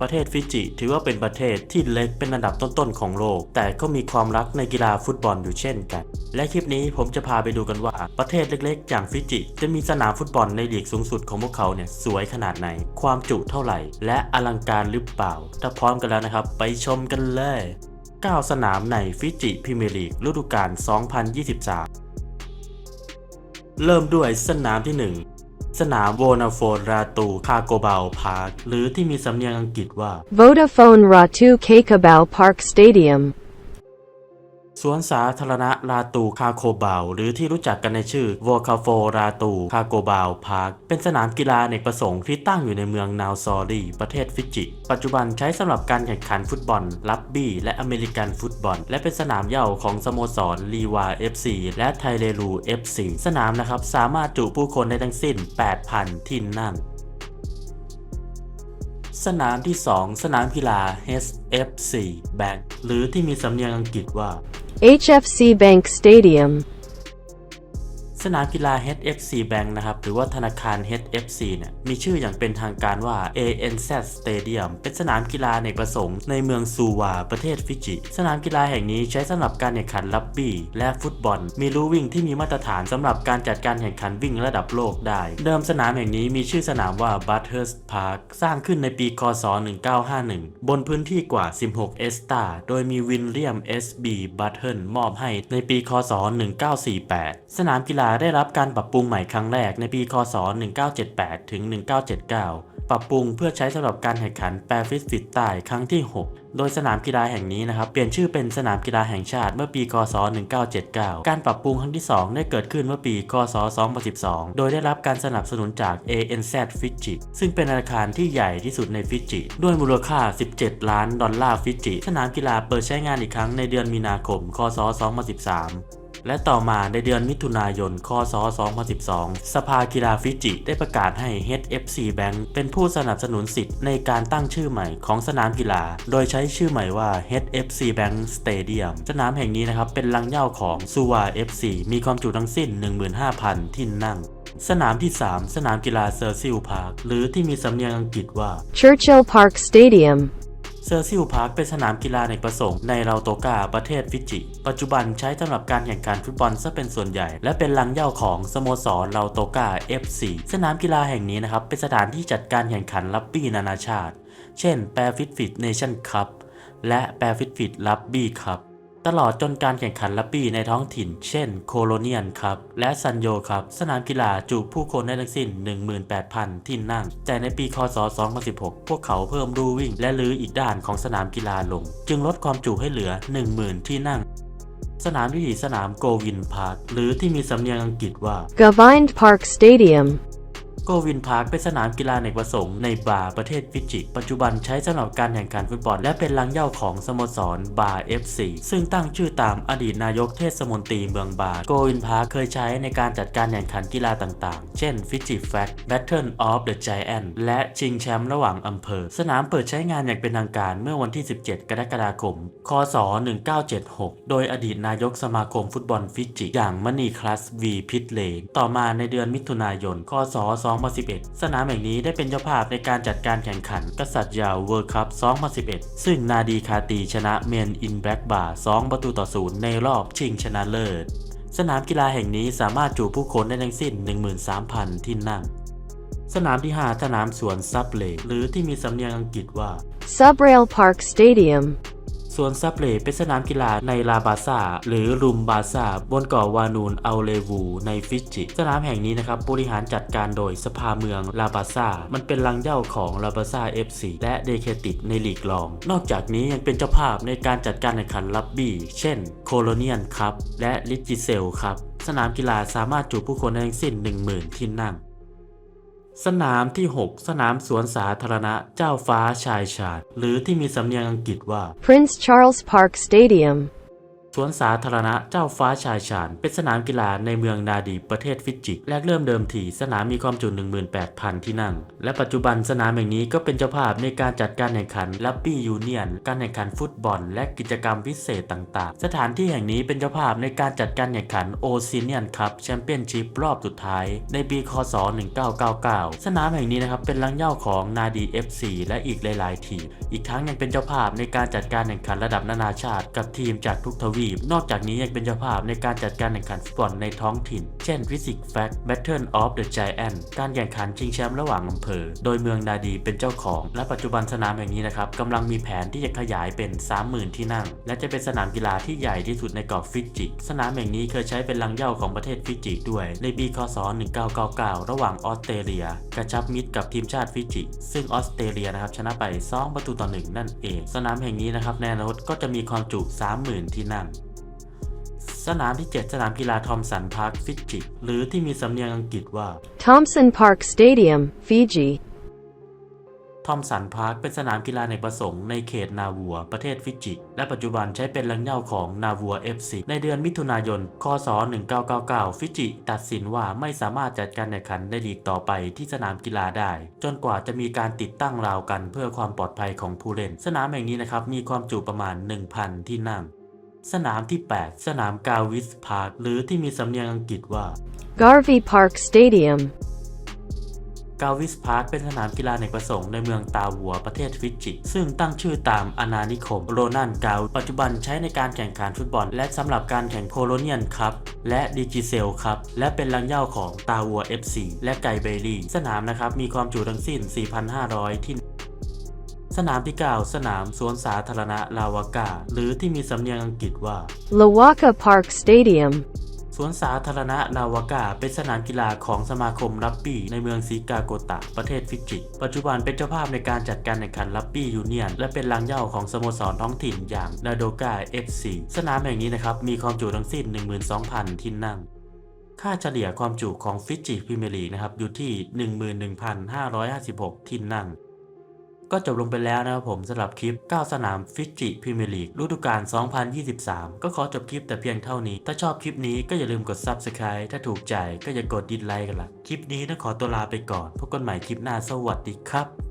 ประเทศฟิจิ ถือว่าเป็นประเทศที่เล็กเป็นอันดับต้นๆของโลก แต่ก็มีความรักในกีฬาฟุตบอลอยู่เช่นกัน และคลิปนี้ผมจะพาไปดูกันว่าประเทศเล็กๆ อย่างฟิจิ จะมีสนามฟุตบอลในลีกสูงสุดของพวกเขาเนี่ยสวยขนาดไหน ความจุเท่าไหร่ และอลังการหรือเปล่า ถ้าพร้อมกันแล้วนะครับ ไปชมกันเลย 9 สนามในฟิจิพรีเมียร์ลีกฤดูกาล2023 เริ่มด้วยสนามที่ 1 สนามโวนาโฟนราตูคาโกเบลพาร์คหรือที่มีสำเนียงอังกฤษว่า Vodafone Ratu Kakabau Park Stadium. สวนสาธารณะราตูคาโคบาหรือที่รู้จักกันในชื่อวอคาโฟราตูคาโกเบาพาร์คเป็นสนามกีฬาเนกประสงค์ที่ตั้งอยู่ในเมืองนาวซอรีประเทศฟิจิ ปัจจุบันใช้สำหรับการแข่งขันฟุตบอล ลับบี้ และอเมริกันฟุตบอล และเป็นสนามเย้าของสโมสรลีวา FC และไทเรลู FC สนามนะครับสามารถจุผู้คนได้ทั้งสิ้น 8,000 ที่นั่ง สนามที่ 2 สนามกีฬา HFC Bank หรือที่มีสำเนียงอังกฤษว่า HFC Bank Stadium. สนามกีฬา HFC Bank นะครับหรือว่าธนาคาร HFC เนี่ยมีชื่ออย่างเป็นทางการว่า ANZ Stadium เป็นสนามกีฬาในประสงค์ในเมืองซูวา ประเทศฟิจิ สนามกีฬาแห่งนี้ใช้สำหรับการแข่งขันลับบี้และฟุตบอล มีลู่วิ่งที่มีมาตรฐานสำหรับการจัดการแข่งขันวิ่งระดับโลกได้ เดิมสนามแห่งนี้มีชื่อสนามว่า Bathurst Park สร้างขึ้นในปีคศ 1951 บนพื้นที่กว่า 16 เอสตาโดยมีวินเลียม S.B. Button มอบให้ในปีคศ 1948 สนามกีฬาได้รับการปรับปรุงใหม่ครั้งแรกในปี คศ 1978 ถึง 1979 ปรับปรุงเพื่อใช้สำหรับการแข่งขันแปซิฟิกใต้ครั้งที่ 6 โดยสนามกีฬาแห่งนี้นะครับเปลี่ยนชื่อเป็นสนามกีฬาแห่งชาติเมื่อปี คศ 1979 การปรับปรุงครั้งที่ 2 ได้เกิดขึ้นเมื่อปี คศ 2012 โดยได้รับการสนับสนุนจาก ANZ ฟิจิซึ่งเป็นอาคารที่ใหญ่ที่สุดในฟิจิ ด้วยมูลค่า 17 ล้านดอลลาร์ฟิจิ สนามกีฬาเปิดใช้งานอีกครั้งในเดือนมีนาคม คศ 2013 และต่อมาในเดือนมิถุนายน คศ 2012 สภากีฬาฟิจิ ได้ประกาศให้ HFC Bank เป็นผู้สนับสนุนสิทธิ์ในการตั้งชื่อใหม่ของสนามกีฬา โดยใช้ชื่อใหม่ว่า HFC Bank Stadium สนามแห่งนี้นะครับเป็นลังเย่าของซูวา FC มีความจุทั้งสิ้น 15,000 ที่นั่งสนามที่ 3 สนามกีฬาเซอร์ซิลพาร์คหรือที่มีสำเนียงอังกฤษว่า Churchill Park Stadium. เซอร์ซิลพาร์คเป็นสนามกีฬาในประสงค์ในเราโตกาประเทศฟิจิ ปัจจุบันใช้สำหรับการแข่งขันฟุตบอลซะเป็นส่วนใหญ่ และเป็นลังเย่าของสโมสรเราโตกา FC สนามกีฬาแห่งนี้นะครับเป็นสถานที่จัดการแข่งขันลับบี้นานาชาติ เช่นแปรฟิตฟิตเนชั่นคัพและแปรฟิตฟิตลับบี้คัพ ตลอดจนการแข่งขันลับบี้ในท้องถิ่น เช่น โคโลเนียนครับ และซันโยครับ สนามกีฬาจุผู้คนได้ทั้งสิ้น 18,000 ที่นั่ง แต่ในปีคศ 2016 พวกเขาเพิ่มรูวิ่ง และรื้ออีกด้านของสนามกีฬาลง จึงลดความจุให้เหลือ 10,000 ที่นั่งสนามที่สี่สนามโกวินพาร์คหรือที่มีสำเนียงอังกฤษว่า Govind Park Stadium. โกวินพาร์คเป็นสนามกีฬาในประสงค์ในบาประเทศฟิจิ ปัจจุบันใช้สำหรับการแข่งขันฟุตบอล และเป็นลังเย่าของสโมสรบาร์ FC ซึ่งตั้งชื่อตามอดีตนายกเทศมนตรีเมืองบาโกวินพาร์คเคยใช้ในการจัดการแข่งขันกีฬาต่างๆ เช่นฟิจิแฟต Battle of the Giant แอนและชิงแชมป์ระหว่างอำเภอ สนามเปิดใช้งานอย่างเป็นทางการเมื่อวันที่ 17 กรกฎาคม คศ 1976 โดยอดีตนายกสมาคมฟุตบอลฟิจิ อย่างมณีคลัสวีพิทเลงต่อมาในเดือนมิถุนายน คศ 2 2011 สนามแห่งนี้ได้เป็นเจ้าภาพในการจัดการแข่งขันกษัตริย์ยาวเวิร์คัพ2011 ซึ่งนาดีคาตีชนะเมนอินแบล็กบาร์2ประตูต่อศูนย์ในรอบชิงชนะเลิศ สนามกีฬาแห่งนี้สามารถจุผู้คนได้ทั้งสิ้น 13,000 ที่นั่ง สนามที่ 5 สนามสวนซับเลหรือที่มีสำเนียงอังกฤษว่า Subrail Park Stadium. สวนซับเลเป็นสนามกีฬาในลาบาซาหรือรุมบาซาบนเกาะวานูนอัลเลวูในฟิจิ สนามแห่งนี้นะครับบริหารจัดการโดยสภาเมืองลาบาซามันเป็นลังเย่าของลาบาซา FC และเดเคติดในลีกรอง นอกจากนี้ยังเป็นเจ้าภาพในการจัดการแข่งขันลับบี้ เช่น โคโลเนียนครับและลิจิเซลครับสนามกีฬาสามารถจุผู้คนได้ทั้งสิ้น 10,000 ที่นั่ง สนามที่ 6 สนามสวนสาธารณะเจ้าฟ้าชายชาญหรือที่มีสำเนียงอังกฤษว่า Prince Charles Park Stadium. สวนสาธารณะเจ้าฟ้าชายชาญเป็นสนามกีฬาในเมืองนาดีประเทศฟิจิแรกเริ่มเดิมทีสนามมีความจุ 18,000 ที่นั่ง และปัจจุบันสนามแห่งนี้ก็เป็นเจ้าภาพในการจัดการแข่งขันลับบี้ยูเนียน การแข่งขันฟุตบอล และกิจกรรมพิเศษต่าง ๆ สถานที่แห่งนี้เป็นเจ้าภาพในการจัดการแข่งขันโอซิเนียนคัพแชมเปี้ยนชิพรอบสุดท้าย ในปีคศ 1999 สนามแห่งนี้นะครับเป็นลังเย่าของนาดี FC และอีกหลาย ๆ ทีม อีกทั้งยังเป็นเจ้าภาพในการจัดการแข่งขันระดับนานาชาติกับทีมจากทุกทวีปนอกจากนี้ยังเป็นเจ้าภาพในการจัดการแข่งขันฟุตบอลในท้องถิ่น เช่น Physics Fact Battle of the Giant การแข่งขันชิงแชมป์ระหว่างอำเภอ โดยเมืองนาดีเป็นเจ้าของ และปัจจุบันสนามแห่งนี้นะครับกำลังมีแผนที่จะขยายเป็น 30,000 ที่นั่ง และจะเป็นสนามกีฬาที่ใหญ่ที่สุดในเกาะฟิจิสนามแห่งนี้เคยใช้เป็นลังเหย่าของประเทศฟิจิด้วย ในปีคศ 1999 ระหว่างออสเตรเลีย กระชับมิตรกับทีมชาติฟิจิ ซึ่งออสเตรเลียนะครับชนะไป 2 ประตูต่อ 1 นั่นเอง สนามแห่งนี้นะครับในอนาคตก็จะมีความจุ 30,000 ที่นั่ง สนามที่ 7 สนามกีฬาทอมสันพาร์คฟิจิหรือที่มีสำเนียงอังกฤษว่า Thompson Park Stadium, Fiji. ทอมสันพาร์คเป็นสนามกีฬาในประสงค์ในเขตนาวัว ประเทศฟิจิ และปัจจุบันใช้เป็นลังเหย่าของนาวัว FC ในเดือนมิถุนายน คศ 1999 ฟิจิ ตัดสินว่าไม่สามารถจัดการแข่งขันได้ลีกต่อไปที่สนามกีฬาได้ จนกว่าจะมีการติดตั้งราวกันเพื่อความปลอดภัยของผู้เล่น สนามแห่งนี้นะครับมีความจุประมาณ 1,000 ที่นั่ง สนามที่ 8 สนามกาวิสพาร์คหรือที่มีสำเนียงอังกฤษว่า Garvey Park Stadium. กาวิสพาร์คเป็นสนามกีฬาในประสงค์ในเมืองตาวัวประเทศฟิจิซึ่งตั้งชื่อตามอาณานิคมโรนันกาวปัจจุบันใช้ในการแข่งขันฟุตบอล และสำหรับการแข่งโคโลเนียนคัพและดิจิเซลคัพและเป็นลังเหย่าของตาวัว FC และไกเบรีสนามนะครับมีความจุทั้งสิ้น 4,500 ที่ สนามที่9สนามสวนสาธารณะลาวากา หรือที่มีสำเนียงอังกฤษว่า Lawaka Park Stadium. สวนสาธารณะนาวากาเป็นสนามกีฬาของสมาคมรักบี้ในเมืองซิกาโกตะ ประเทศฟิจิปัจจุบันเป็นเจ้าภาพในการจัดการแข่งขันรักบี้ยูเนียน และเป็นลังเหย่าของสโมสรท้องถิ่นอย่างนาโดกา FC สนามแห่งนี้นะครับ มีความจุทั้งสิ้น 12,000 ที่นั่ง ค่าเฉลี่ยความจุของฟิจิพรีเมียร์ลีกนะครับอยู่ที่ 11,556 ที่นั่ง ก็จบลงไปแล้วนะครับผมสำหรับคลิป 9 สนามฟิจิพรีเมียร์ลีกฤดูกาล 2023 ก็ขอจบคลิปแต่เพียงเท่านี้ ถ้าชอบคลิปนี้ก็อย่าลืมกด Subscribe ถ้าถูกใจก็อย่ากดดิสไลค์กันละคลิปนี้ต้องขอตัวลาไปก่อน พบกันใหม่คลิปหน้าสวัสดีครับ